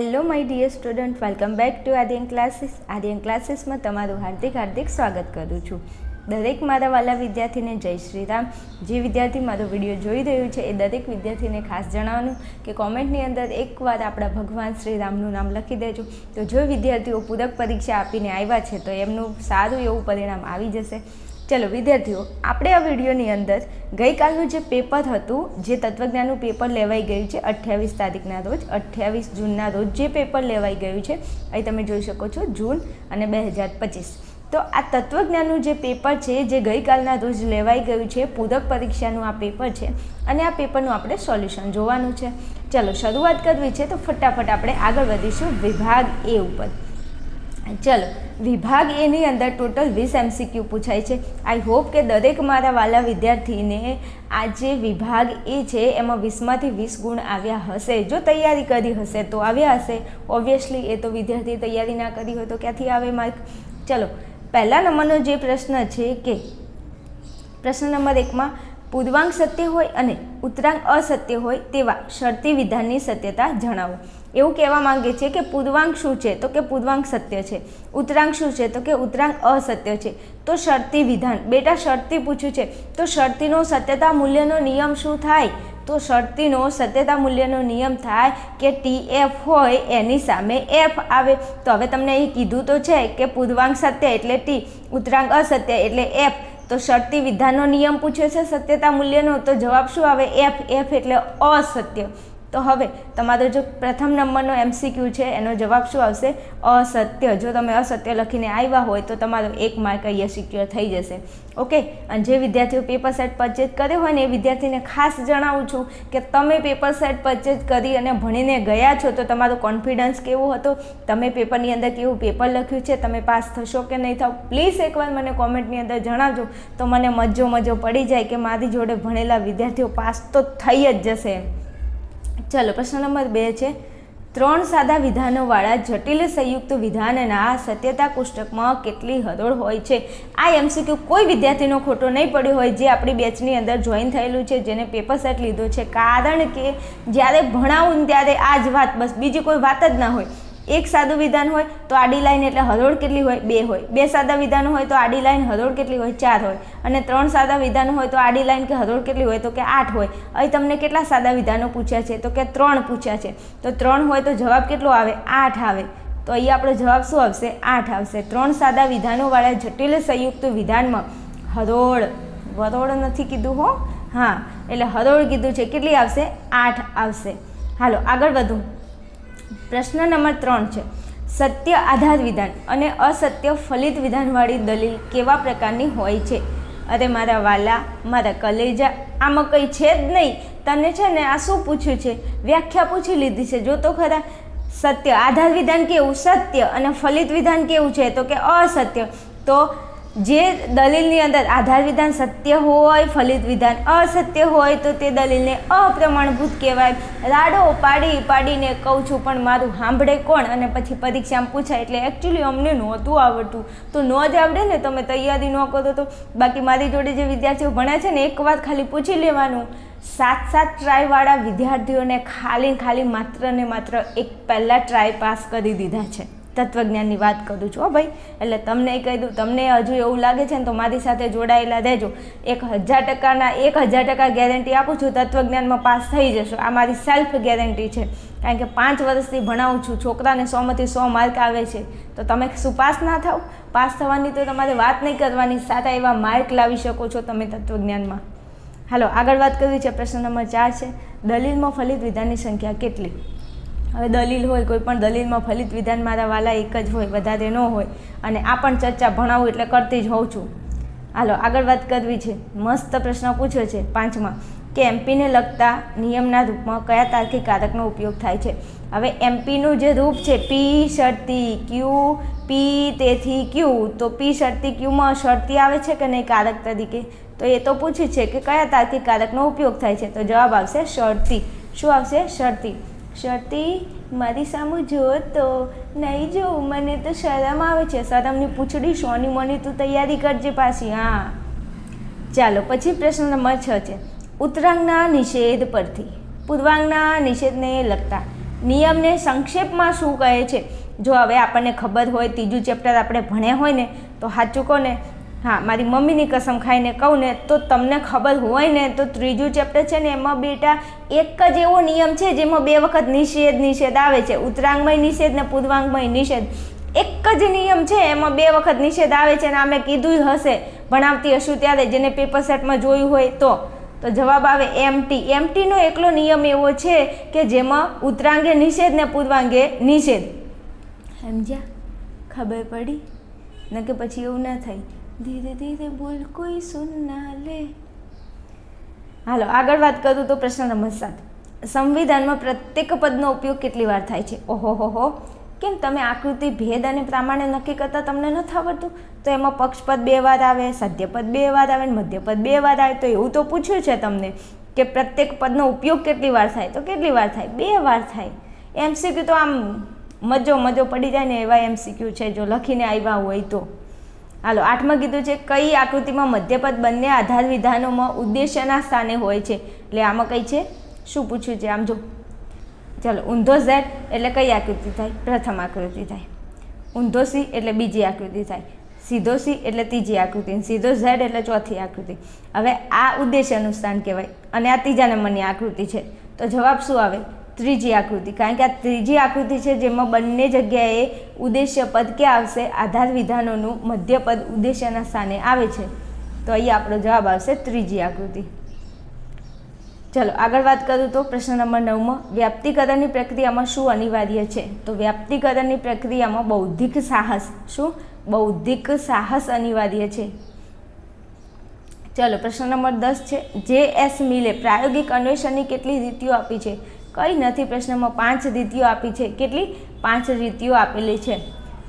Hello my dear student welcome back to Aryan classes Aryan ક્લાસીસમાં તમારું હાર્દિક હાર્દિક સ્વાગત કરું છું. દરેક મારા વાલા વિદ્યાર્થીને જય શ્રી રામ. જે વિદ્યાર્થી મારો વીડિયો જોઈ રહ્યું છે, એ દરેક વિદ્યાર્થીને ખાસ જણાવવાનું કે કોમેન્ટની અંદર એકવાર આપણા ભગવાન શ્રી રામનું નામ લખી દેજો. તો જો વિદ્યાર્થીઓ પૂરક પરીક્ષા આપીને આવ્યા છે, તો એમનું સારું એવું પરિણામ આવી જશે. ચલો, વિદ્યાર્થીઓ, આપણે આ વિડીયોની અંદર ગઈકાલનું જે પેપર હતું, જે તત્વજ્ઞાનનું પેપર લેવાઈ ગયું છે, અઠ્યાવીસ તારીખના રોજ, અઠ્યાવીસ જૂનના રોજ જે પેપર લેવાઈ ગયું છે અહીં તમે જોઈ શકો છો, જૂન અને બે હજાર પચીસ. તો આ તત્વજ્ઞાનનું જે પેપર છે, જે ગઈકાલના રોજ લેવાઈ ગયું છે, પૂરક પરીક્ષાનું આ પેપર છે, અને આ પેપરનું આપણે સોલ્યુશન જોવાનું છે. ચલો, શરૂઆત કરવી છે, તો ફટાફટ આપણે આગળ વધીશું વિભાગ એ ઉપર. ચલો, વિભાગ એની અંદર ટોટલ વીસ એમસીક્યુ પૂછાય છે. આઈ હોપ કે દરેક મારા વાલા વિદ્યાર્થીને આ જે વિભાગ એ છે, એમાં વીસમાંથી વીસ ગુણ આવ્યા હશે. જો તૈયારી કરી હશે તો આવ્યા હશે. ઓબ્વિયસલી એ તો વિદ્યાર્થી તૈયારી ના કરી હોય તો ક્યાંથી આવે માર્ક ચલો, પહેલા નંબરનો જે પ્રશ્ન છે કે, પ્રશ્ન નંબર એકમાં પૂર્વાંગ સત્ય હોય અને ઉત્તરાંગ અસત્ય હોય તેવા શરતી વિધાનની સત્યતા જણાવો. એવું કહેવા માંગે છે કે પૂર્વાંક શું છે? તો કે પૂર્વાંક સત્ય છે. ઉત્તરાંક શું છે? તો કે ઉત્તરાંક અસત્ય છે. તો શરતી વિધાન. બેટા, શરતી પૂછ્યું છે. તો શરતીનો સત્યતા મૂલ્યનો નિયમ શું થાય? તો શરતીનો સત્યતા મૂલ્યનો નિયમ થાય કે ટી એફ હોય એની સામે એફ આવે. તો હવે તમને અહીં કીધું તો છે કે પૂર્વાંક સત્ય એટલે ટી ઉત્તરાંક અસત્ય એટલે એફ તો શરતી વિધાનનો નિયમ પૂછ્યો છે સત્યતા મૂલ્યનો. તો જવાબ શું આવે? એફ એફ એટલે અસત્ય. તો હવે તમારો જો પ્રથમ નંબરનો એમસીક્યુ છે, એનો જવાબ શું આવશે? અસત્ય. જો તમે અસત્ય લખીને આવ્યા હોય તો તમારો એક માર્ક અહીંયા સિક્યોર થઈ જશે. ઓકે અને જે વિદ્યાર્થીઓ પેપર સેટ પરચેજ કર્યો હોય ને, એ વિદ્યાર્થીને ખાસ જણાવું છું કે તમે પેપર સેટ પરચેજ કરી અને ભણીને ગયા છો તો તમારો કોન્ફિડન્સ કેવો હતો? તમે પેપરની અંદર કેવું પેપર લખ્યું છે? તમે પાસ થશો કે નહીં થાવ? પ્લીઝ એકવાર મને કોમેન્ટની અંદર જણાવજો. તો મને મજો મજો પડી જાય કે મારી જોડે ભણેલા વિદ્યાર્થીઓ પાસ તો થઈ જ જશે. ચલો, પ્રશ્ન નંબર બે છે. ત્રણ સાદા વિધાનોવાળા જટિલ સંયુક્ત વિધાનના સત્યતા કોષ્ટકમાં કેટલી હરોળ હોય છે? આ એમસીક્યુ કોઈ વિદ્યાર્થીનો ખોટો નહીં પડ્યો હોય જે આપણી બેચની અંદર જોઈન થયેલું છે, જેને પેપર સેટ લીધો છે. કારણ કે જ્યારે ભણાવું ત્યારે આ જ વાત, બસ બીજી કોઈ વાત જ ના હોય. એક સાદું વિધાન હોય તો આડી લાઈન એટલે હરોળ કેટલી હોય? બે હોય. બે સાદા વિધાનો હોય તો આડી લાઈન, હરોળ કેટલી હોય? ચાર હોય. અને ત્રણ સાદા વિધાનો હોય તો આડી લાઈન કે હરોળ કેટલી હોય? તો કે આઠ હોય. અહીં તમને કેટલા સાદા વિધાનો પૂછ્યા છે? તો કે ત્રણ પૂછ્યા છે. તો ત્રણ હોય તો જવાબ કેટલો આવે? આઠ આવે. તો અહીંયા આપણો જવાબ શું આવશે? આઠ આવશે. ત્રણ સાદા વિધાનોવાળા જટિલ સંયુક્ત વિધાનમાં હરોળ, વરોળ નથી કીધું હો? હા. એટલે હરોળ કીધું છે. કેટલી આવશે? આઠ આવશે. હાલો, આગળ વધું. પ્રશ્ન નંબર ત્રણ છે. સત્ય આધાર વિધાન અને અસત્ય ફલિત વિધાનવાળી દલીલ કેવા પ્રકારની હોય છે? અરે મારા વાલા, મારા કલેજા, આમાં કંઈ છે જ નહીં. તને છે ને આ શું પૂછ્યું છે? વ્યાખ્યા પૂછી લીધી છે. જો તો ખરા. સત્ય આધાર વિધાન કેવું? સત્ય અને ફલિત વિધાન કેવું છે? તો કે અસત્ય. તો જે દલીલની અંદર આધાર વિધાન સત્ય હોય, ફલિત વિધાન અસત્ય હોય, તો તે દલીલને અપ્રમાણભૂત કહેવાય. રાડો પાડી પાડીને કહું છું, પણ મારું સાંભળે કોણ? અને પછી પરીક્ષામાં પૂછાય, એટલે એકચ્યુઅલી અમને નહોતું આવડતું. તો ન જ આવડે ને, તમે તૈયારી ન કરો તો. બાકી મારી જોડે જે વિદ્યાર્થીઓ ભણ્યા છે ને, એક વાત ખાલી પૂછી લેવાનું. સાત સાત ટ્રાયવાળા વિદ્યાર્થીઓને ખાલી ખાલી માત્ર ને માત્ર એક પહેલાં ટ્રાય પાસ કરી દીધા છે. તત્વજ્ઞાનની વાત કરું છું, હો ભાઈ. એટલે તમને કહી દઉં, તમને હજુ એવું લાગે છે ને તો મારી સાથે જોડાયેલા રહેજો. એક હજાર ટકાના, એક હજાર ટકા ગેરંટી આપું છું, તત્વજ્ઞાનમાં પાસ થઈ જશો. આ મારી સેલ્ફ ગેરંટી છે. કારણ કે પાંચ વર્ષથી ભણાવું છું, છોકરાને સોમાંથી સો માર્ક આવે છે. તો તમે શું પાસ ના થાવ? પાસ થવાની તો તમારે વાત નહીં કરવાની, સારા એવા માર્ક લાવી શકો છો તમે તત્વજ્ઞાનમાં. હાલો, આગળ વાત કરવી છે, પ્રશ્ન નંબર ચાર છે, દલીલમાં ફલિત વિધાનની સંખ્યા કેટલી? હવે દલીલ હોય, કોઈ પણ દલીલમાં ફલિત વિધાન મારા વાલા એક જ હોય, વધારે ન હોય. અને આ પણ ચર્ચા ભણાવું એટલે કરતી જ હોઉં છું. હાલો, આગળ વાત કરવી છે. મસ્ત પ્રશ્ન પૂછ્યો છે પાંચમાં. કે એમપીને લગતા નિયમના રૂપમાં કયા તાર્કિક કારકનો ઉપયોગ થાય છે? હવે એમપીનું જે રૂપ છે, પી શરતી, ક્યુ, પી તેથી ક્યુ. તો પી શરતી ક્યુમાં શરતી આવે છે કે નહીં કારક તરીકે? તો એ તો પૂછ્યું છે કે કયા તાર્કિક કારકનો ઉપયોગ થાય છે? તો જવાબ આવશે શરતી. શું આવશે? શરતી. શરતી મારી સામે જો તો નહીં જો, મને તો શરમ આવે છે. શરમની પૂછડી સોની મોની તું તૈયારી કરજે પાછી, હા. ચાલો, પછી પ્રશ્ન નંબર છ છે. ઉત્તરાંગના નિષેધ પરથી. પૂર્વાંગના નિષેધને લગતા નિયમને સંક્ષેપમાં શું કહે છે? જો હવે આપણને ખબર હોય, ત્રીજું ચેપ્ટર આપણે ભણ્યા હોય ને, તો સાચું કહો ને હા, મારી મમ્મીની કસમ ખાઈને કહું ને, તો તમને ખબર હોય ને, તો ત્રીજું ચેપ્ટર છે ને, એમાં બેટા એક જ એવો નિયમ છે જેમાં બે વખત નિષેધ નિષેધ આવે છે. ઉત્તરાંગમય નિષેધ ને પૂર્વાંગમય નિષેધ. એક જ નિયમ છે, એમાં બે વખત નિષેધ આવે છે અને અમે કીધું હશે. ભણાવતી હશું ત્યારે, જેને પેપર સેટમાં જોયું હોય તો. તો જવાબ આવે એમટી એમટીનો એકલો નિયમ એવો છે કે જેમાં ઉત્તરાંગે નિષેધ ને પૂર્વાંગે નિષેધ. સમજ્યા? ખબર પડી? ન કે પછી એવું ના થાય. ધીરે ધીરે બોલ કોઈ સુન ના લે હાલો, આગળ વાત કરું તો પ્રશ્ન નંબર સાત. સંવિધાનમાં પ્રત્યેક પદનો ઉપયોગ કેટલી વાર થાય છે? ઓહો, હો હો. કેમ તમે આકૃતિ, ભેદ અને પ્રમાણે નક્કી કરતા તમને નથી આવડતું? તો એમાં પક્ષપદ બે વાર આવે, સદ્યપદ બે વાર આવે મધ્યપદ બે વાર આવે. તો એવું તો પૂછ્યું છે તમને કે પ્રત્યેક પદનો ઉપયોગ કેટલી વાર થાય? તો કેટલી વાર થાય? બે વાર થાય. એમસીક્યુ તો આમ મજો મજો પડી જાય ને એવા એમસીક્યુ છે, જો લખીને આવ્યા હોય તો. હાલો, આઠમાં કીધું છે, કઈ આકૃતિમાં મધ્યપદ બંને આધાર વિધાનોમાં ઉદ્દેશ્યના સ્થાને હોય છે? એટલે આમાં કઈ છે? શું પૂછ્યું છે? આમ જો. ચાલો, ઊંધો ઝેડ એટલે કઈ આકૃતિ થાય? પ્રથમ આકૃતિ થાય. ઊંધો સી એટલે બીજી આકૃતિ થાય. સીધો સી એટલે ત્રીજી આકૃતિ. સીધો ઝેડ એટલે ચોથી આકૃતિ. હવે આ ઉદ્દેશ્યનું સ્થાન કહેવાય. અને આ ત્રીજા નંબરની આકૃતિ છે. તો જવાબ શું આવે? ત્રીજી આકૃતિ. કારણ કે આ ત્રીજી આકૃતિ છે જેમાં બંને જગ્યાએ ઉદ્દેશ્ય પદ ક્યાં આવશે? આધાર વિધાનોનું મધ્ય પદ ઉદ્દેશ્યના સ્થાને આવે છે. તો અહીંયા આપણો જવાબ આવશે ત્રીજી આકૃતિ. ચલો, આગળ વાત કરું તો પ્રશ્ન નંબર નવમાં. વ્યાપ્તિકરણની પ્રક્રિયામાં શું અનિવાર્ય છે? તો વ્યાપ્તિકરણની પ્રક્રિયામાં બૌદ્ધિક સાહસ. શું? બૌદ્ધિક સાહસ અનિવાર્ય છે. ચલો, પ્રશ્ન નંબર દસ છે. જે એસ મિલે પ્રાયોગિક અન્વેષણની કેટલી રીતિઓ આપી છે? કઈ નથી પ્રશ્નમાં પાંચ રીતિઓ આપી છે. કેટલી? પાંચ રીતિઓ આપેલી છે.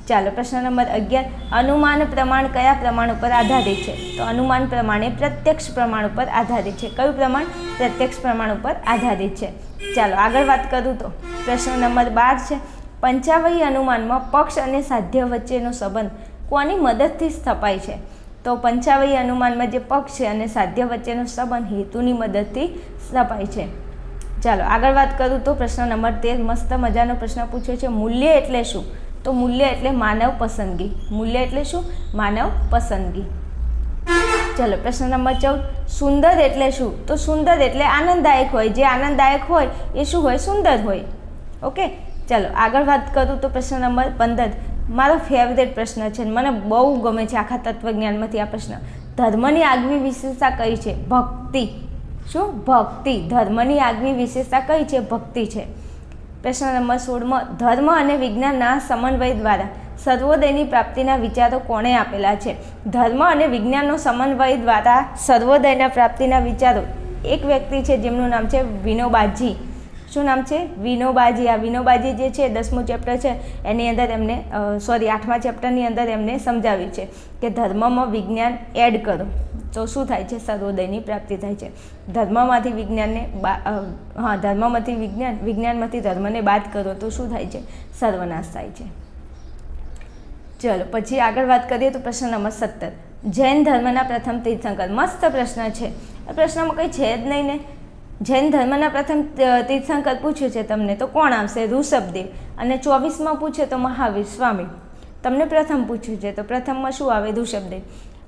ચાલો પ્રશ્ન નંબર અગિયાર. અનુમાન પ્રમાણ કયા પ્રમાણ ઉપર આધારિત છે? તો અનુમાન પ્રમાણે પ્રત્યક્ષ પ્રમાણ ઉપર આધારિત છે. કયું પ્રમાણ? પ્રત્યક્ષ પ્રમાણ ઉપર આધારિત છે. ચાલો આગળ વાત કરું તો. પ્રશ્ન નંબર બાર છે. પંચાવયી અનુમાનમાં પક્ષ અને સાધ્ય વચ્ચેનો સંબંધ કોની મદદથી સ્થપાય છે? તો પંચાવયી અનુમાનમાં જે પક્ષ છે અને સાધ્ય વચ્ચેનો સંબંધ હેતુની મદદથી સ્થપાય છે. ચાલો, આગળ વાત કરું તો પ્રશ્ન નંબર તેર, મસ્ત મજાનો પ્રશ્ન પૂછ્યો છે, મૂલ્ય એટલે શું? તો મૂલ્ય એટલે માનવ પસંદગી. મૂલ્ય એટલે શું? માનવ પસંદગી. ચલો, પ્રશ્ન નંબર ચૌદ. સુંદર એટલે શું? તો સુંદર એટલે આનંદદાયક હોય. જે આનંદદાયક હોય, એ શું હોય? સુંદર હોય. ઓકે? ચલો, આગળ વાત કરું તો પ્રશ્ન નંબર પંદર. મારો ફેવરેટ પ્રશ્ન છે મને બહુ ગમે છે આખા તત્વજ્ઞાનમાંથી આ પ્રશ્ન. ધર્મની આગવી વિશેષતા કઈ છે? ભક્તિ. શું ભક્તિ, ધર્મની આગવી વિશેષતા કઈ છે? ભક્તિ છે. પ્રશ્ન નંબર સોળમાં, ધર્મ અને વિજ્ઞાનના સમન્વય દ્વારા સર્વોદયની પ્રાપ્તિના વિચારો કોણે આપેલા છે? ધર્મ અને વિજ્ઞાનનો સમન્વય દ્વારા સર્વોદયના પ્રાપ્તિના વિચારો. એક વ્યક્તિ છે, જેમનું નામ છે વિનોબાજી. શું નામ છે? વિનોબાજી. આ વિનોબાજી જે છે, દસમું ચેપ્ટર છે, એની અંદર એમને સોરી આઠમા ચેપ્ટરની અંદર એમને સમજાવ્યું છે કે ધર્મમાં વિજ્ઞાન એડ કરો. તો શું થાય છે? સર્વોદયની પ્રાપ્તિ થાય છે. ધર્મમાંથી વિજ્ઞાનને હા, ધર્મમાંથી વિજ્ઞાન, વિજ્ઞાનમાંથી ધર્મને બાદ કરો તો શું થાય છે? સર્વનાશ થાય છે. ચલો, પછી આગળ વાત કરીએ તો પ્રશ્ન નંબર સત્તર. જૈન ધર્મના પ્રથમ તીર્થંકર. મસ્ત પ્રશ્ન છે. આ પ્રશ્નમાં કંઈ છે જ નહીં ને. જૈન ધર્મના પ્રથમ તીર્થંકર પૂછ્યું છે તમને, તો કોણ આવશે? ઋષભદેવ. અને ચોવીસમાં પૂછે તો મહાવીર સ્વામી. તમને પ્રથમ પૂછ્યું છે, તો પ્રથમમાં શું આવે? ઋષભદેવ.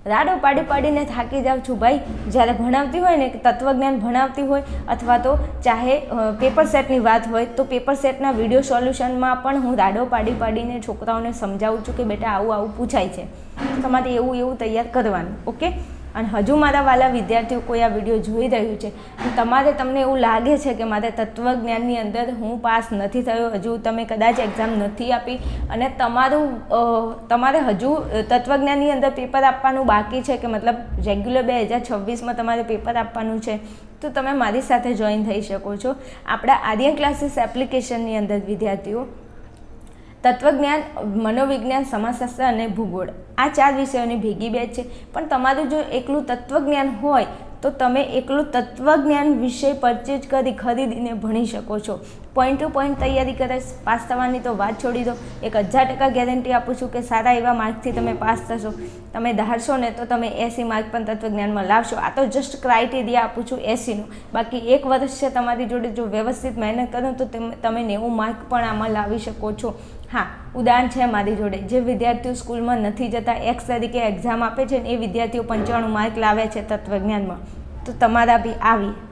રાડો પાડી પાડીને થાકી જાઉં છું ભાઈ. જ્યારે ભણાવતી હોય ને તત્વજ્ઞાન ભણાવતી હોય, અથવા તો ચાહે પેપર સેટની વાત હોય, તો પેપર સેટના વીડિયો સોલ્યુશનમાં પણ હું રાડો પાડી પાડીને છોકરાઓને સમજાવું છું કે બેટા આવું આવું પૂછાય છે. તમારે એવું એવું તૈયાર કરવાનું ઓકે અને હજુ મારા વાલા વિદ્યાર્થીઓ કોઈ આ વીડિયો જોઈ રહ્યું છે તમારે તમને એવું લાગે છે કે મારે તત્વજ્ઞાનની અંદર હું પાસ નથી થયો, હજુ તમે કદાચ એક્ઝામ નથી આપી અને તમારું તમારે હજુ તત્વજ્ઞાનની અંદર પેપર આપવાનું બાકી છે કે મતલબ રેગ્યુલર બે હજાર છવ્વીસમાં તમારે પેપર આપવાનું છે, તો તમે મારી સાથે જોઈન થઈ શકો છો. આપણા આર્યન ક્લાસીસ એપ્લિકેશનની અંદર વિદ્યાર્થીઓ તત્વજ્ઞાન, મનોવિજ્ઞાન, સમાજશાસ્ત્ર અને ભૂગોળ. આ ચાર વિષયોની ભેગી બેચ છે. પણ તમારું જો એકલું તત્વજ્ઞાન હોય, તો તમે એકલું તત્વજ્ઞાન વિષય પરચેજ કરી ખરીદીને ભણી શકો છો. પોઈન્ટ ટુ પોઈન્ટ તૈયારી કરે, પાસ થવાની તો વાત છોડી દો. એક હજાર ટકા ગેરંટી આપું છું કે સારા એવા માર્કથી તમે પાસ થશો. તમે ધારશો ને તો તમે એસી માર્ક પણ તત્વજ્ઞાનમાં લાવશો. આ તો જસ્ટ ક્રાઇટેરિયા આપું છું એસીનું બાકી એક વર્ષ છે તમારી જોડે, જો વ્યવસ્થિત મહેનત કરો તો તેમ- તમે નેવું માર્ક પણ આમાં લાવી શકો છો. હા, ઉદાહરણ છે મારી જોડે. જે વિદ્યાર્થીઓ સ્કૂલમાં નથી જતા એક્સ તરીકે એક્ઝામ આપે છે ને એ વિદ્યાર્થીઓ પંચાણું માર્ક લાવે છે તત્વજ્ઞાનમાં. તો તમારા બી આવી.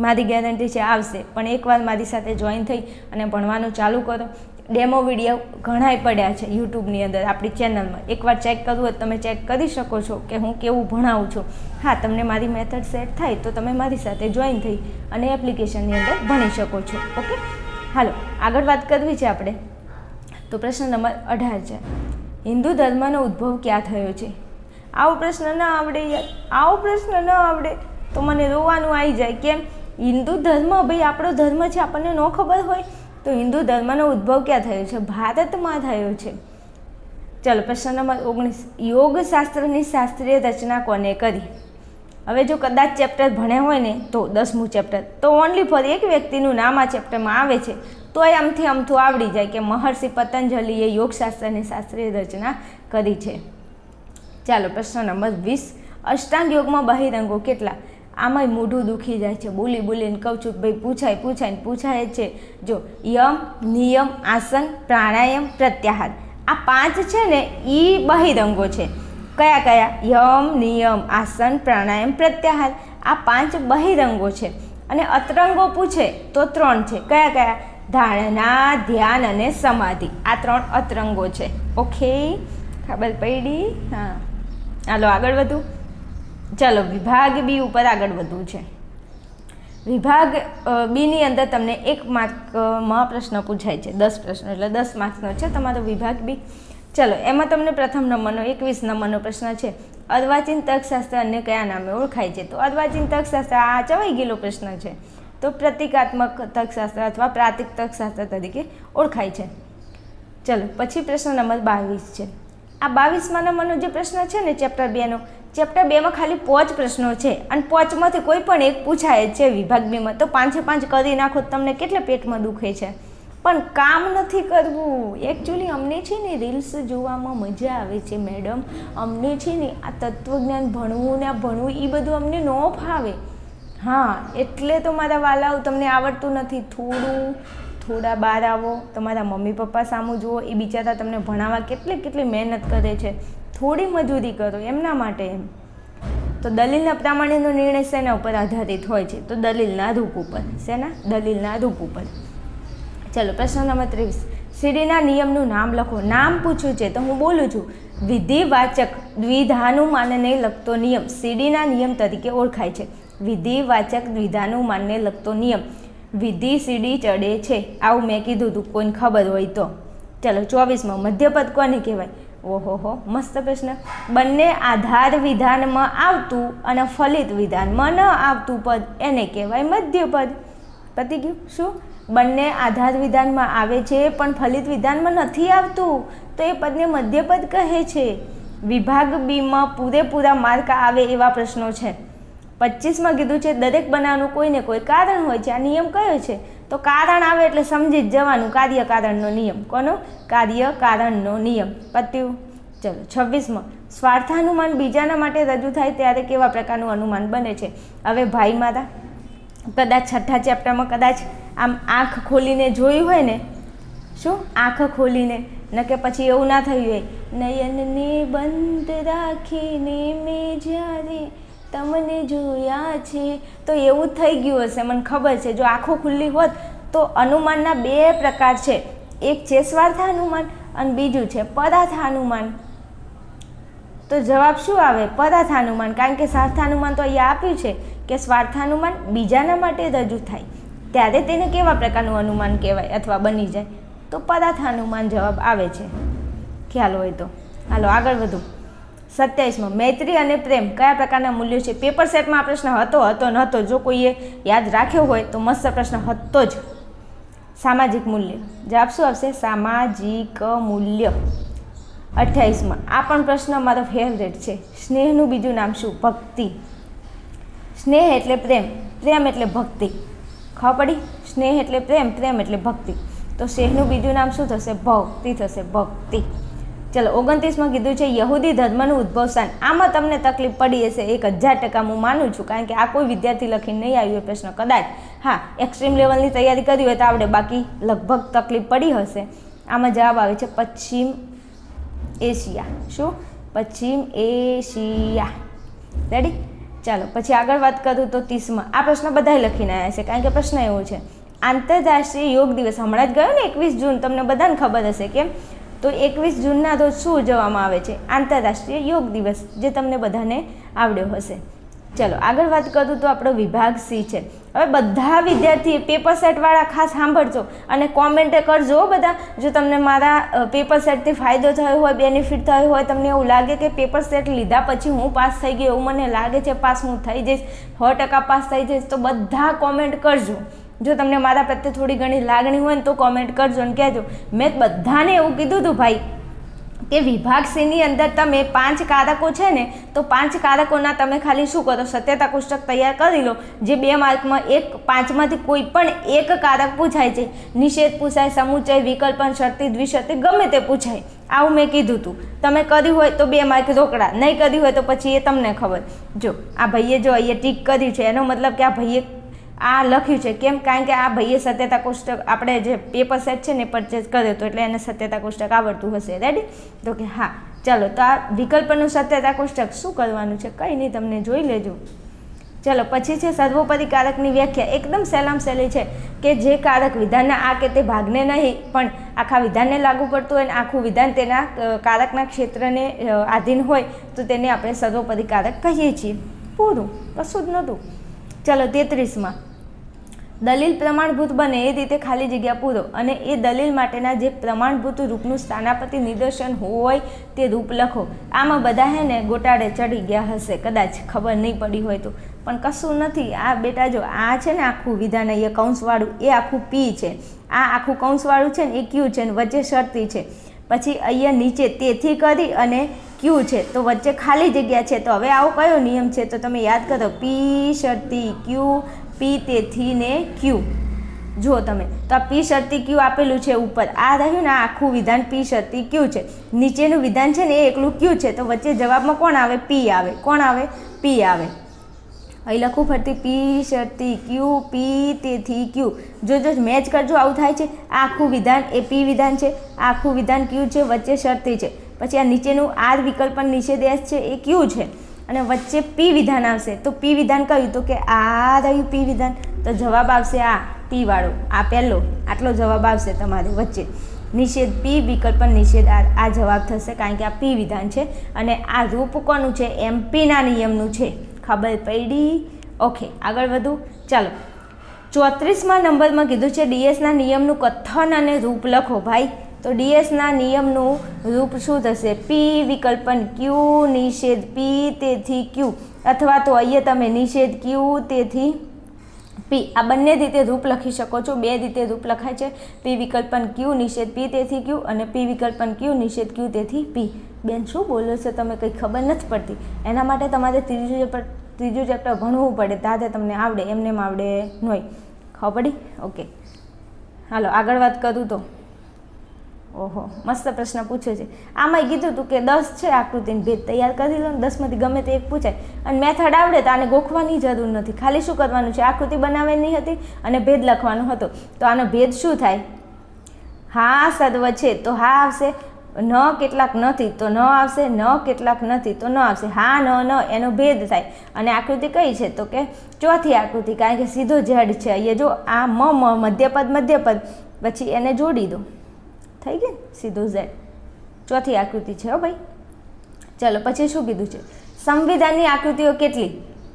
મારી ગેરંટી છે, આવશે. પણ એકવાર મારી સાથે જોઈન થઈ અને ભણવાનું ચાલુ કરો. ડેમો વીડિયો ઘણાય પડ્યા છે યુટ્યુબની અંદર, આપણી ચેનલમાં એકવાર ચેક કરવું હોય તમે ચેક કરી શકો છો કે હું કેવું ભણાવું છું. હા, તમને મારી મેથડ સેટ થાય તો તમે મારી સાથે જોઈન થઈ અને એપ્લિકેશનની અંદર ભણી શકો છો. ઓકે હાલો, આગળ વાત કરવી છે આપણે. તો પ્રશ્ન નંબર અઢાર છે. હિન્દુ ધર્મનો ઉદ્ભવ ક્યાં થયો છે? આવો પ્રશ્ન ન આવડે યાર. આવો પ્રશ્ન ન આવડે તો મને રોવાનું આવી જાય. કેમ? હિન્દુ ધર્મ, ભાઈ, આપણો ધર્મ છે, આપણને ન ખબર હોય, તો હિન્દુ ધર્મનો ઉદ્ભવ ક્યાં થયો છે? ભારતમાં થયો છે. ચલો, પ્રશ્ન નંબર ઓગણીસ. યોગશાસ્ત્રની શાસ્ત્રીય રચના કોને કરી? હવે જો કદાચ ચેપ્ટર ભણ્યા હોય ને, તો દસમું ચેપ્ટર. તો ઓનલી ફોર એક વ્યક્તિનું નામ આ ચેપ્ટરમાં આવે છે. તો એ આમથી આમથું આવડી જાય કે મહર્ષિ પતંજલિએ યોગશાસ્ત્રની શાસ્ત્રીય રચના કરી છે. ચાલો, પ્રશ્ન નંબર વીસ. અષ્ટાંગ યોગમાં બહિરંગો કેટલા? આમાંય મોઢું દુખી જાય છે. બોલી બોલીને કહું છું, ભાઈ, પૂછાય પૂછાય ને પૂછાય છે. જો, યમ, નિયમ, આસન, પ્રાણાયામ, પ્રત્યાહાર. આ પાંચ છે ને એ બહિરંગો છે. કયા કયા? યમ, નિયમ, આસન, પ્રાણાયામ, પ્રત્યાહાર. આ પાંચ બહિરંગો છે. અને અતરંગો પૂછે તો ત્રણ છે. કયા કયા? ધારણા, ધ્યાન અને સમાધિ. આ ત્રણ અતરંગો છે. ઓકે? ખબર પડી? હા. હાલો, આગળ વધું. ચાલો, વિભાગ બી ઉપર આગળ વધવું છે. વિભાગ બીની અંદર તમને એક માર્કમાં પ્રશ્ન પૂછાય છે, દસ પ્રશ્નો, એટલે દસ માર્ક્સનો છે તમારો વિભાગ બી. ચલો, એમાં તમને પ્રથમ નંબરનો, એકવીસ નંબરનો પ્રશ્ન છે. અર્વાચીન તર્કશાસ્ત્ર અન્ય કયા નામે ઓળખાય છે? તો અર્વાચીન તર્કશાસ્ત્ર આ ચવાઈ ગયેલો પ્રશ્ન છે. તો પ્રતિકાત્મક તર્કશાસ્ત્ર અથવા પ્રાતિક તર્કશાસ્ત્ર તરીકે ઓળખાય છે. ચલો, પછી પ્રશ્ન નંબર બાવીસ છે. આ બાવીસમાં નંબરનો જે પ્રશ્ન છે ને ચેપ્ટર બેનો ચેપ્ટર બેમાં ખાલી પાંચ પ્રશ્નો છે અને પાંચમાંથી કોઈ પણ એક પૂછાય જ છે વિભાગ બેમાં. તો પાંચે પાંચ કરી નાખો તમને કેટલે પેટમાં દુખે છે? પણ કામ નથી કરવું. એકચ્યુઅલી અમને છે ને રીલ્સ જોવામાં મજા આવે છે મેડમ અમને છે ને આ તત્વજ્ઞાન ભણવું ને આ ભણવું એ બધું અમને ન ફાવે. હા, એટલે તો મારા વાલાઓ તમને આવડતું નથી. થોડું થોડા બહાર આવો, તમારા મમ્મી પપ્પા સામું જુઓ, એ બિચારા તમને ભણાવવા કેટલી કેટલી મહેનત કરે છે. થોડી મજૂરી કરો એમના માટે એમ. તો દલીલના પ્રામાણ્યનો નિર્ણય શેના ઉપર આધારિત હોય છે. તો દલીલના રૂપ ઉપર. શેના દલીલના રૂપ ઉપર. ચલો, પ્રશ્ન નંબર ત્રેવીસ. સીડીના નિયમનું નામ લખો. નામ પૂછ્યું છે તો હું બોલું છું. વિધિવાચક, દ્વિધાનુમાનને લગતો નિયમ સીડીના નિયમ તરીકે ઓળખાય છે. વિધિવાચક, દ્વિધાનુમાનને લગતો નિયમ. વિધિ સીડી ચડે છે. આવું મેં કીધું હતું કોઈને ખબર હોય તો. ચલો, ચોવીસમાં, મધ્યપદ કોને કહેવાય? ઓહોહો મસ્ત પ્રશ્ન. બંને આધાર વિધાનમાં આવતું અને ફલિત વિધાનમાં ન આવતું પદ, એને કહેવાય મધ્યપદ. પતી ગયું? શું? બંને આધાર વિધાનમાં આવે છે, પણ ફલિત વિધાનમાં નથી આવતું. તો એ પદને મધ્યપદ કહે છે. વિભાગ બીમાં પૂરેપૂરા માર્ક આવે એવા પ્રશ્નો છે. પચીસમાં કીધું છે, દરેક બનાવનું કોઈને કોઈ કારણ હોય છે. આ નિયમ કયો છે? તો કારણ આવે એટલે સમજી જ જવાનું કાર્ય કારણનો નિયમ. કોનો? કાર્ય કારણનો નિયમ. પત્યું? ચલો, છવ્વીસમાં. સ્વાર્થાનુમાન બીજાના માટે રજૂ થાય ત્યારે કેવા પ્રકારનું અનુમાન બને છે? હવે ભાઈ મારા કદાચ છઠ્ઠા ચેપ્ટરમાં કદાચ આમ આંખ ખોલીને જોયું હોય ને, શું? આંખ ખોલીને, ન કે પછી એવું ના થયું હોય. નયનને બંધ રાખીને મેં જ્યારે તમને જોયા છે? તો એવું થઈ ગયું હશે, મને ખબર છે. જો આંખો ખુલ્લી હોત તો અનુમાનના બે પ્રકાર છે. એક છે સ્વાર્થ અનુમાન અને બીજું છે પદાર્થ અનુમાન. તો જવાબ શું આવે? પદાર્થ હનુમાન કારણ કે સ્વાર્થાનુમાન તો અહીંયા આપ્યું છે કે સ્વાર્થાનુમાન બીજાના માટે રજૂ થાય. ત્યારે તેને કેવા પ્રકારનું અનુમાન કહેવાય અથવા બની જાય? તો પદાર્થ હનુમાન જવાબ આવે છે. ખ્યાલ હોય તો. હાલો, આગળ વધુ. સત્યાવીસમાં, મૈત્રી અને પ્રેમ, કયા પ્રકારના મૂલ્યો છે? પેપર સેટમાં આ પ્રશ્ન હતો હતો નહોતો જો કોઈએ યાદ રાખ્યો હોય તો મસ્ત પ્રશ્ન હતો જ. સામાજિક મૂલ્ય. જવાબ શું આવશે? સામાજિક મૂલ્ય. અઠ્યાવીસમાં, આ પણ પ્રશ્ન મારો ફેવરેટ છે. સ્નેહનું બીજું નામ શું? ભક્તિ. સ્નેહ એટલે પ્રેમ. પ્રેમ એટલે ભક્તિ. ખબર પડી? સ્નેહ એટલે પ્રેમ પ્રેમ એટલે ભક્તિ. તો સ્નેહનું બીજું નામ શું થશે? ભક્તિ થશે, ભક્તિ. ચલો, ઓગણત્રીસમાં કીધું છે, યહૂદી ધર્મનું ઉદ્ભવ સ્થાન આમાં તમને તકલીફ પડી હશે, એક હજાર ટકા હું માનું છું, કારણ કે આ કોઈ વિદ્યાર્થી લખીને નહીં આવ્યો પ્રશ્ન કદાચ. હા એક્સ્ટ્રીમ લેવલની તૈયારી કરી હોય તો આવડે, બાકી લગભગ તકલીફ પડી હશે. આમાં જવાબ આવે છે, પશ્ચિમ એશિયા. શું? પશ્ચિમ એશિયા. રેડી ચાલો, પછી આગળ વાત કરું તો ત્રીસમાં. આ પ્રશ્ન બધાએ લખીને આવ્યા છે, કારણ કે પ્રશ્ન એવો છે. આંતરરાષ્ટ્રીય યોગ દિવસ, હમણાં જ ગયો ને એકવીસ જૂન, તમને બધાને ખબર હશે, કેમ? તો એકવીસ જૂનના રોજ શું ઉજવવામાં આવે છે? આંતરરાષ્ટ્રીય યોગ દિવસ, જે તમને બધાને આવડ્યો હશે. ચલો, આગળ વાત કરું તો આપણો વિભાગ સી છે. હવે બધા વિદ્યાર્થી પેપર સેટવાળા ખાસ સાંભળજો અને કોમેન્ટ કરજો બધા. જો તમને મારા પેપર સેટથી ફાયદો થયો હોય બેનિફિટ થયો હોય, તમને એવું લાગે કે પેપર સેટ લીધા પછી હું પાસ થઈ ગઈ એવું મને લાગે છે પાસ હું થઈ જઈશ, સો ટકા પાસ થઈ જઈશ, તો બધા કોમેન્ટ કરજો. જો તમને મારા પ્રત્યે થોડી ઘણી લાગણી હોય ને તો કોમેન્ટ કરજો ને કહેજો. મેં બધાને એવું કીધું હતું ભાઈ કે વિભાગ સીની અંદર તમે પાંચ કારકો છે ને, તો પાંચ કારકોના તમે ખાલી શું કરો? સત્યતા કોષ્ટક તૈયાર કરી લો. જે બે માર્કમાં એક, પાંચમાંથી કોઈ પણ એક કારક પૂછાય છે. નિષેધ પૂછાય સમુચય વિકલ્પન શરતી, દ્વિશરતી ગમે તે પૂછાય. આવું મેં કીધું હતું તમે કર્યું હોય તો બે માર્ક રોકડા. નહીં કર્યું હોય તો પછી એ તમને ખબર. જો, આ ભાઈએ જો અહીંયા ટીક કર્યું છે, એનો મતલબ કે આ ભાઈએ આ લખ્યું છે. કેમ? કારણ કે આ ભાઈએ સત્યતા કોષ્ટક, આપણે જે પેપર સેટ છે ને પરચેસ કર્યો હતો એટલે એને સત્યતા કોષ્ટક આવડતું હશે. રેડી તો કે હા. ચાલો, તો આ વિકલ્પનું સત્યતા કોષ્ટક શું કરવાનું છે? કંઈ નહીં, તમને જોઈ લેજો. ચલો, પછી છે સર્વોપરી કારકની વ્યાખ્યા. એકદમ સહેલામ સહેલી છે કે જે કારક વિધાનના આ કે તે ભાગને નહીં, પણ આખા વિધાનને લાગુ પડતું હોય અને આખું વિધાન તેના કારકના ક્ષેત્રને આધીન હોય, તો તેને આપણે સર્વોપરી કારક કહીએ છીએ. પૂરું. કશું જ નહોતું. ચલો, તેત્રીસમાં. દલીલ પ્રમાણભૂત બને એ રીતે ખાલી જગ્યા પૂરો અને એ દલીલ માટેના જે પ્રમાણભૂત રૂપનું સ્થાનાપતિ નિદર્શન હોય તે રૂપ લખો. આમાં બધા હે ને ગોટાળે ચડી ગયા હશે. કદાચ ખબર નહીં પડી હોય તો. પણ કશું નથી. આ બેટા જો આ છે ને આખું વિધાન એ કૌંસવાળું, એ આખું પી છે. આ આખું કૌંસવાળું છે ને એ ક્યુ છે ને વચ્ચે શરતી છે. પછી અહીંયા નીચે તેથી કરી અને ક્યુ છે. તો વચ્ચે ખાલી જગ્યા છે. તો હવે આવો કયો નિયમ છે? તો તમે યાદ કરો. પી શરતી ક્યુ પી તેથી ને ક્યુ. જુઓ તમે, તો આ પી શરતી ક્યુ આપેલું છે ઉપર. આ રહ્યું ને આખું વિધાન પી શરતી ક્યુ છે. નીચેનું વિધાન છે ને એ એકલું ક્યુ છે. તો વચ્ચે જવાબમાં કોણ આવે? પી આવે. કોણ આવે? પી આવે. અહીં લખું ફરતી પી શરતી ક્યુ, પી તેથી ક્યુ. જો જો મેચ કરજો, આવું થાય છે. આ આખું વિધાન એ પી વિધાન છે. આખું વિધાન ક્યુ છે? વચ્ચે શરતી છે. પછી આ નીચેનું આર વિકલ્પ નિષેધેશ છે. એ ક્યુ છે? અને વચ્ચે પી વિધાન આવશે. તો પી વિધાન કહ્યું તો કે આ રહ્યું પી વિધાન. તો જવાબ આવશે આ પી વાળો. આ પહેલો. આટલો જવાબ આવશે તમારે વચ્ચે. નિષેધ પી વિકલ્પ નિષેધ આર આ જવાબ થશે કારણ કે આ પી વિધાન છે. અને આ રૂપ કોનું છે? એમપીના નિયમનું છે. ખબર પડી? ઓકે આગળ વધુ. ચાલો. ચોત્રીસમાં નંબરમાં કીધું છે ડીએસના નિયમનું કથન અને રૂપ લખો ભાઈ. તો ડીએસના નિયમનું રૂપ શું થશે? પી વિકલ્પન ક્યુ નિષેધ પી તેથી ક્યુ અથવા તો અહીંયા તમે નિષેધ ક્યુ તેથી પી આ બંને રીતે રૂપ લખી શકો છો. બે રીતે રૂપ લખાય છે. પી વિકલ્પન ક્યુ નિષેધ પી તેથી ક્યુ અને પી વિકલ્પન ક્યુ નિષેધ ક્યુ તેથી પી બેન, શું બોલો છો? તમે કંઈ ખબર નથી પડતી. એના માટે તમારે ત્રીજું ચેપ્ટર ત્રીજું ચેપ્ટર ભણવું પડે. તાતે તમને આવડે, એમને આવડે નહીં. ખબર પડી? ઓકે. હાલો, આગળ વાત કરું તો. ઓહો, મસ્ત પ્રશ્ન પૂછ્યો છે. આમાંય કીધું હતું કે દસ છે આકૃતિની ભેદ તૈયાર કરી લો ને દસમાંથી ગમે તે એક પૂછાય. અને મેથડ આવડે તો આને ગોખવાની જરૂર નથી. ખાલી શું કરવાનું છે? આકૃતિ બનાવવાની હતી અને ભેદ લખવાનો હતો. તો આનો ભેદ શું થાય? હા સદવ છે. તો હા આવશે. ન કેટલાક નથી. તો ન આવશે. ન કેટલાક નથી. તો ન આવશે. હા, ન ન, એનો ભેદ થાય. અને આકૃતિ કઈ છે? તો કે ચોથી આકૃતિ. કારણ કે સીધો ઝેડ છે. અહીંયા જો આ મ, મધ્યપદ મધ્યપદ. પછી એને જોડી દો. થઈ ગઈ? ને સીધું ઝેડ. ચોથી આકૃતિ છે હો ભાઈ. ચલો, પછી શું કીધું છે? સંવિધાનની આકૃતિઓ કેટલી?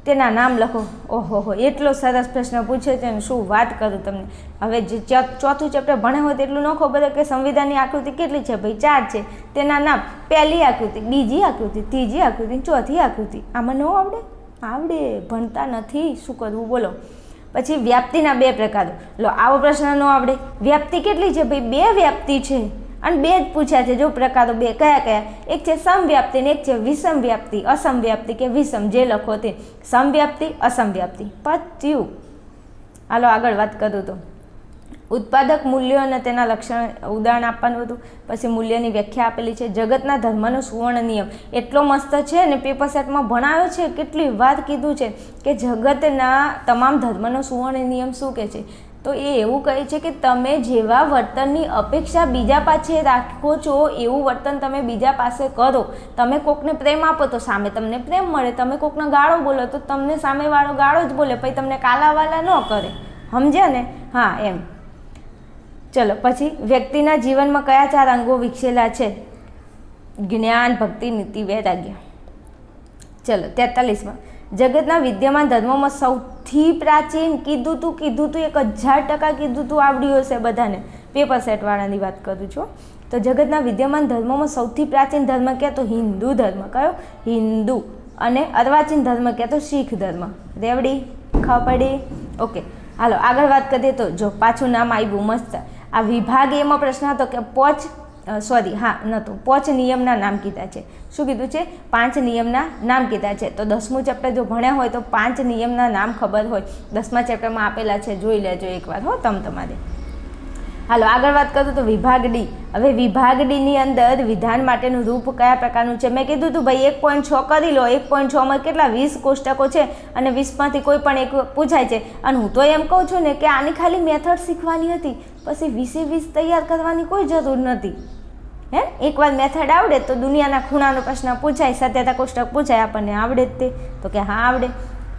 તેના નામ લખો. ઓહો એટલો સરસ પ્રશ્ન પૂછે છે ને શું વાત કરું તમને? હવે જે ચોથું ચેપ્ટર ભણે હોય તેટલું ન ખબર કે સંવિધાનની આકૃતિ કેટલી છે ભાઈ? ચાર છે. તેના નામ પહેલી આકૃતિ, બીજી આકૃતિ, ત્રીજી આકૃતિ, ચોથી આકૃતિ. આમાં ન આવડે? આવડે, ભણતા નથી. શું કરવું બોલો? પછી વ્યાપ્તિના બે પ્રકારો. લો, આવો પ્રશ્ન ન આવડે. વ્યાપ્તિ કેટલી છે? ભાઈ, બે વ્યાપ્તિ છે. અને બે જ પૂછ્યા છે. જો પ્રકારો બે, કયા કયા? એક છે સમવ્યાપ્તિ ને એક છે વિષમ વ્યાપ્તિ અસમવ્યાપ્તિ કે વિષમ, જે લખો તે. સમવ્યાપ્તિ, અસમવ્યાપ્તિ. પત્યું હાલો, આગળ વાત કરું તો. ઉત્પાદક મૂલ્યો અને તેના લક્ષણ ઉદાહરણ આપવાનું હતું. પછી મૂલ્યની વ્યાખ્યા આપેલી છે. જગતના ધર્મનો સુવર્ણ નિયમ. એટલો મસ્ત છે ને પેપર સેટમાં ભણાવ્યો છે, કેટલી વાત કીધું છે કે જગતના તમામ ધર્મનો સુવર્ણ નિયમ શું કહે છે? તો એ એવું કહે છે કે તમે જેવા વર્તનની અપેક્ષા બીજા પાસે રાખો છો, એવું વર્તન તમે બીજા પાસે કરો. તમે કોકને પ્રેમ આપો તો સામે તમને પ્રેમ મળે. તમે કોકને ગાળો બોલો તો તમને સામેવાળો ગાળો જ બોલે. પછી તમને કાલાવાલા ન કરે. સમજ્યા ને? હા, એમ. ચલો, પછી વ્યક્તિના જીવનમાં કયા ચાર અંગો વિકસેલા છે? જ્ઞાન, ભક્તિ, નીતિ, વૈરાગ્ય. ચલો, તેતાલીસમાં. જગતના વિદ્યમાન ધર્મોમાં સૌથી પ્રાચીન કીધું તું કીધું તું એક હજાર ટકા કીધું તું આવડ્યું હશે બધાને. પેપર સેટવાળાની વાત કરું છું. તો જગતના વિદ્યમાન ધર્મોમાં સૌથી પ્રાચીન ધર્મ ક્યાં? તો હિન્દુ ધર્મ. કયો? હિન્દુ. અને અર્વાચીન ધર્મ ક્યાં? તો શીખ ધર્મ. રેવડી? ખપડી ઓકે. હાલો, આગળ વાત કરીએ તો જો પાછું નામ આવ્યું, મસ્ત. આ વિભાગ એમાં પ્રશ્ન હતો કે પોચ સોરી હા, નહોતું. પોચ નિયમના નામ કીધા છે. શું કીધું છે? પાંચ નિયમના નામ કીધા છે. તો દસમું ચેપ્ટર જો ભણ્યા હોય તો પાંચ નિયમના નામ ખબર હોય. દસમા ચેપ્ટરમાં આપેલા છે, જોઈ લેજો એકવાર, હો, તમ તમારે. હાલો, આગળ વાત કરું તો વિભાગ ડી હવે વિભાગ ડીની અંદર વિધાન માટેનું રૂપ કયા પ્રકારનું છે? મેં કીધું હતું ભાઈ, એક પોઈન્ટ છ કરી લો. એક પોઈન્ટ છમાં કેટલા? વીસ કોષ્ટકો છે અને વીસમાંથી કોઈ પણ એક પૂછાય છે. અને હું તો એમ કહું છું ને કે આની ખાલી મેથડ શીખવાની હતી. પછી વીસે વીસ તૈયાર કરવાની કોઈ જરૂર નથી હે? એકવાર મેથડ આવડે તો દુનિયાના ખૂણાનો પ્રશ્ન પૂછાય, સત્યતા કોષ્ટક પૂછાય, આપણને આવડે જ તે. તો કે હા, આવડે.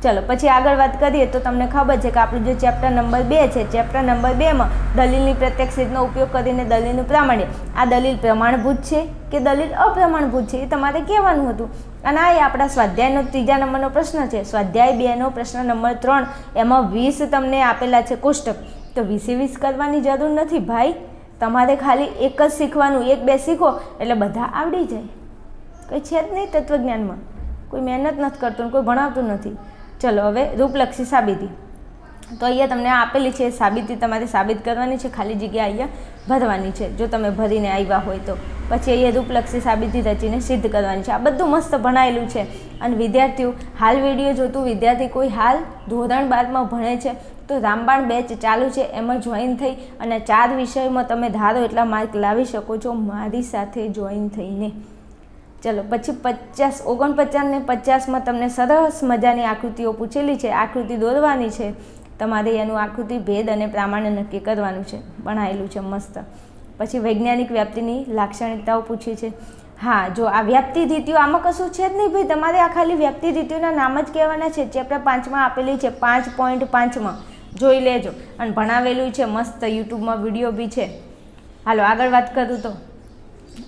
ચલો, પછી આગળ વાત કરીએ તો તમને ખબર છે કે આપણું જે ચેપ્ટર નંબર બે છે ચેપ્ટર નંબર બેમાં દલીલની પ્રત્યક્ષ રીતનો ઉપયોગ કરીને દલીલનું પ્રામાણ્ય આ દલીલ પ્રમાણભૂત છે કે દલીલ અપ્રમાણભૂત છે એ તમારે કહેવાનું હતું. અને આ એ આપણા સ્વાધ્યાયનો ત્રીજા નંબરનો પ્રશ્ન છે. સ્વાધ્યાય બેનો પ્રશ્ન નંબર ત્રણ, એમાં વીસ તમને આપેલા છે કોષ્ટક. તો વીસે વીસ કરવાની જરૂર નથી ભાઈ. તમારે ખાલી એક જ શીખવાનું, એક બે શીખો, એટલે બધા આવડી જાય. કંઈ છે જ નહીં તત્વજ્ઞાનમાં. કોઈ મહેનત નથી કરતું કોઈ ભણાવતું નથી. ચલો, હવે રૂપલક્ષી સાબિતી. તો અહીંયા તમને આપેલી છે, સાબિતી તમારે સાબિત કરવાની છે, ખાલી જગ્યા અહીંયા ભરવાની છે. જો તમે ભરીને આવ્યા હોય તો. પછી અહીંયા રૂપલક્ષી સાબિતી રચીને સિદ્ધ કરવાની છે. આ બધું મસ્ત ભણાયેલું છે. અને વિદ્યાર્થીઓ, હાલ વીડિયો જોતું વિદ્યાર્થી કોઈ હાલ ધોરણ બારમાં ભણે છે, તો રામબાણ બેચ ચાલુ છે, એમાં જોઈન થઈ અને ચાર વિષયમાં તમે ધારો એટલા માર્ક લાવી શકો છો, મારી સાથે જોઈન થઈને. ચલો, પછી પચાસ, ઓગણપચાસ ને પચાસમાં તમને સરસ મજાની આકૃતિઓ પૂછેલી છે. આકૃતિ દોરવાની છે. તમારે એનું આકૃતિ ભેદ અને પ્રામાણ્ય નક્કી કરવાનું છે. ભણાયેલું છે, મસ્ત. પછી વૈજ્ઞાનિક વ્યાપ્તિની લાક્ષણિકતાઓ પૂછી છે. હા, જો આ વ્યાપ્તિ રીતિઓ આમાં કશું છે જ નહીં ભાઈ. તમારે આ ખાલી વ્યાપ્તિ રીતિઓના નામ જ કહેવાના છે. ચેપ્ટર પાંચમાં આપેલી છે, પાંચ પોઈન્ટ પાંચમાં. જોઈ લેજો. અને ભણાવેલું છે, મસ્ત. યુટ્યુબમાં વીડિયો બી છે. હાલો, આગળ વાત કરું તો.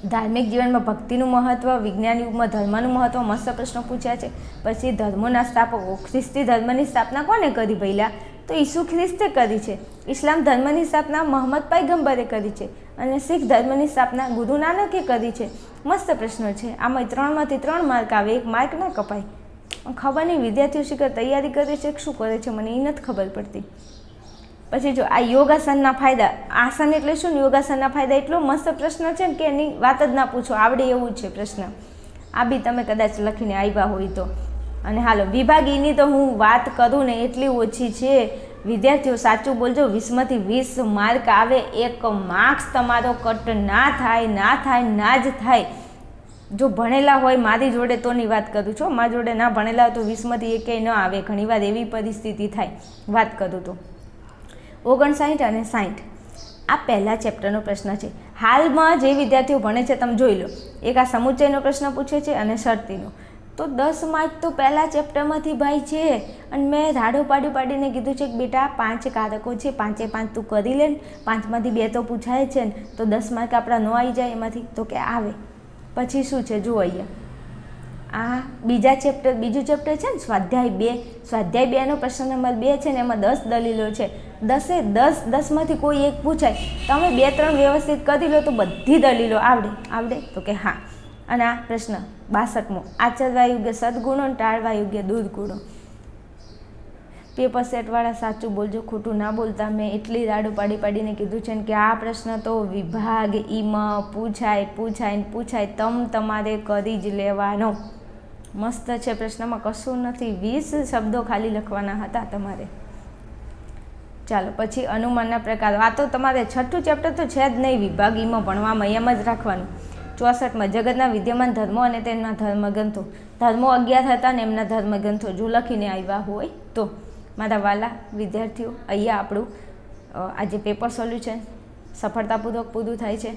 ધાર્મિક જીવનમાં ભક્તિનું મહત્વ, વિજ્ઞાન યુગમાં ધર્મનું મહત્વ, મસ્ત પ્રશ્નો પૂછ્યા છે. પછી ધર્મોના સ્થાપકો ખ્રિસ્તી ધર્મની સ્થાપના કોને કરી પહેલાં તો ઈસુ ખ્રિસ્તે કરી છે. ઇસ્લામ ધર્મની સ્થાપના મોહમ્મદ પૈગંબરે કરી છે અને શીખ ધર્મની સ્થાપના ગુરુ નાનકે કરી છે. મસ્ત પ્રશ્નો છે. આમાં ત્રણમાંથી ત્રણ માર્ક આવે, એક માર્ક ના કપાય. ખબર નહીં વિદ્યાર્થીઓ શીખર તૈયારી કરે છે શું કરે છે, મને એ નથી ખબર પડતી. પછી જો આ યોગાસનના ફાયદા, આસન એટલે શું? ને યોગાસનના ફાયદા એટલો મસ્ત પ્રશ્ન છે ને કે એની વાત જ ના પૂછો. આવડે એવું છે પ્રશ્ન. આ બી તમે કદાચ લખીને આવ્યા હોય તો. અને હાલો વિભાગ ઈની તો હું વાત કરું ને એટલી ઓછી છે. વિદ્યાર્થીઓ, સાચું બોલજો, વીસમાંથી વીસ માર્ક આવે, એક માર્ક્સ તમારો કટ ના થાય ના થાય, ના જ થાય. જો ભણેલા હોય મારી જોડે તોની વાત કરું છું મારી જોડે ના ભણેલા હોય તો વીસમાંથી એકેય ન આવે. ઘણીવાર એવી પરિસ્થિતિ થાય. વાત કરું તો. ઓગણસાઠ અને સાઠ. આ પહેલા ચેપ્ટરનો પ્રશ્ન છે. હાલમાં જે વિદ્યાર્થીઓ ભણે છે, તમે જોઈ લો. એક આ સમુચ્ચયનો પ્રશ્ન પૂછે છે અને શરતીનો. તો દસ માર્ક તો પહેલાં ચેપ્ટરમાંથી ભાઈ છે. અને મેં રાડો પાડી પાડીને કીધું છે કે, બેટા, પાંચ કારકો છે. પાંચે પાંચ તું કરી લે પાંચમાંથી બે તો પૂછાય છે ને. તો દસ માર્ક આપણા ન આવી જાય એમાંથી. તો કે આવે. પછી શું છે? જુઓ અહીંયા. આ બીજા ચેપ્ટર બીજું ચેપ્ટર છે ને? સ્વાધ્યાય બે. સ્વાધ્યાય બેનો પ્રશ્ન નંબર બે છે ને, એમાં દસ દલીલો છે. દસે દસ, દસમાંથી કોઈ એક પૂછાય, તમે બે, ત્રણ વ્યવસ્થિત કરી લો તો બધી દલીલો આવડે. આવડે? તો કે હા. અને આ પ્રશ્ન, બાસઠમો આચરવા યોગ્ય સદગુણો અને ટાળવા યોગ્ય દુર્ગુણો પેપર સેટવાળા સાચું બોલજો, ખોટું ના બોલતા. મેં એટલી રાડો પાડી પાડીને કીધું છે કે આ પ્રશ્ન તો વિભાગ ઈમાં પૂછાય પૂછાય ને પૂછાય. તમ તમારે કરી જ લેવાનો. મસ્ત છે પ્રશ્નમાં. કશું નથી. વીસ શબ્દો ખાલી લખવાના હતા તમારે. ચાલો, પછી અનુમાનના પ્રકારો. આ તો તમારે છઠ્ઠું ચેપ્ટર તો છે જ નહીં, વિભાગીમાં, ભણવામાં એમ જ રાખવાનું. ચોસઠમાં, જગતના વિદ્યમાન ધર્મો અને તેમના ધર્મગ્રંથો. ધર્મો અગિયાર હતા ને એમના ધર્મગ્રંથો જો લખીને આવ્યા હોય તો. મારા વાલા વિદ્યાર્થીઓ, અહીંયા આપણું આજે પેપર સોલ્યુશન સફળતાપૂર્વક પૂરું થાય છે.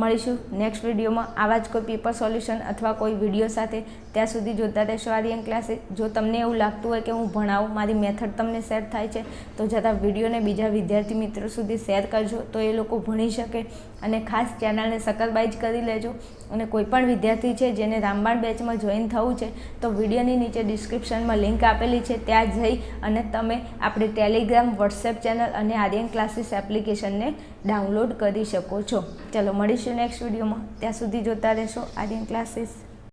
મળીશું નેક્સ્ટ વિડીયોમાં આવા જ કોઈ પેપર સોલ્યુશન અથવા કોઈ વીડિયો સાથે. ત્યાં સુધી જોતા રહેશો આર્યન ક્લાસીસ જો તમને એવું લાગતું હોય કે હું ભણાવું, મારી મેથડ તમને સેટ થાય છે, તો જરા વિડીયોને બીજા વિદ્યાર્થી મિત્રો સુધી શેર કરજો, તો એ લોકો ભણી શકે. અને ખાસ ચેનલને સકરબાઈજ કરી લેજો. અને કોઈપણ વિદ્યાર્થી છે જેને રામબાણ બેચમાં જોઈન થવું છે, તો વિડીયોની નીચે ડિસ્ક્રિપ્શનમાં લિંક આપેલી છે, ત્યાં જઈ અને તમે આપણી ટેલિગ્રામ, વોટ્સએપ ચેનલ અને આર્યન ક્લાસીસ એપ્લિકેશનને ડાઉનલોડ કરી શકો છો. ચલો, મળીશું નેક્સ્ટ વિડીયોમાં. ત્યાં સુધી જોતા રહેશો આર્યન ક્લાસીસ.